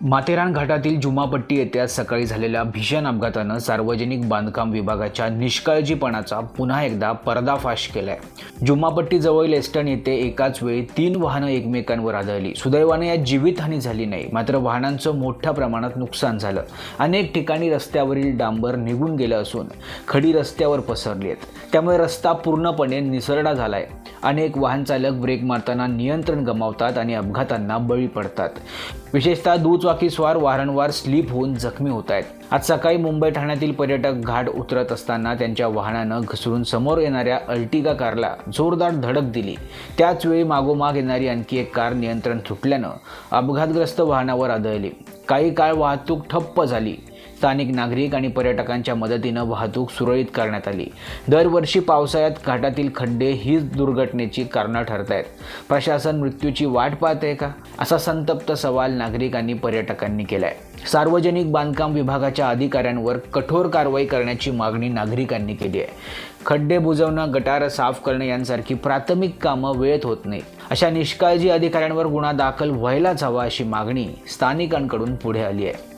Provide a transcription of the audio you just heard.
माथेरान घाटातील जुमापट्टी येथे आज सकाळी झालेल्या भीषण अपघातानं सार्वजनिक बांधकाम विभागाच्या निष्काळजीपणाचा पुन्हा एकदा पर्दाफाश केलाय. जुमापट्टी जवळील एस्टन येथे एकाच वेळी तीन वाहनं एकमेकांवर आदळली. सुदैवाने यात जीवितहानी झाली नाही मात्र वाहनांचं मोठ्या प्रमाणात नुकसान झालं. अनेक ठिकाणी रस्त्यावरील डांबर निघून गेलं असून खडी रस्त्यावर पसरली आहेत. त्यामुळे रस्ता पूर्णपणे निसरडा झालाय. अनेक वाहनचालक ब्रेक मारताना नियंत्रण गमावतात आणि अपघातांना बळी पडतात. विशेषतः दुचाकी स्वार वारंवार स्लिप होऊन जखमी होत आहेत. आज सकाळी मुंबई ठाण्यातील पर्यटक घाट उतरत असताना त्यांच्या वाहनानं घसरून समोर येणाऱ्या अल्टिगा कारला जोरदार धडक दिली. त्याच वेळी मागोमाग येणारी आणखी एक कार नियंत्रण सुटल्यानं अपघातग्रस्त वाहनावर आदळली. काही काळ वाहतूक ठप्प झाली. स्थानिक नागरिक आणि पर्यटकांच्या मदतीनं वाहतूक सुरळीत करण्यात आली. दरवर्षी पावसाळ्यात घाटातील खड्डे हीच दुर्घटनेची कारणं ठरत आहेत प्रशासन मृत्यूची वाट पाहत आहे का? असा संतप्त सवाल नागरिकांनी पर्यटकांनी केलाय. सार्वजनिक बांधकाम विभागाच्या अधिकाऱ्यांवर कठोर कारवाई करण्याची मागणी नागरिकांनी केली आहे. खड्डे बुजवणं गटार साफ करणं यांसारखी प्राथमिक कामं वेळेत होत नाहीत. अशा निष्काळजी अधिकाऱ्यांवर गुन्हा दाखल व्हायलाच हवा अशी मागणी स्थानिकांकडून पुढे आली आहे.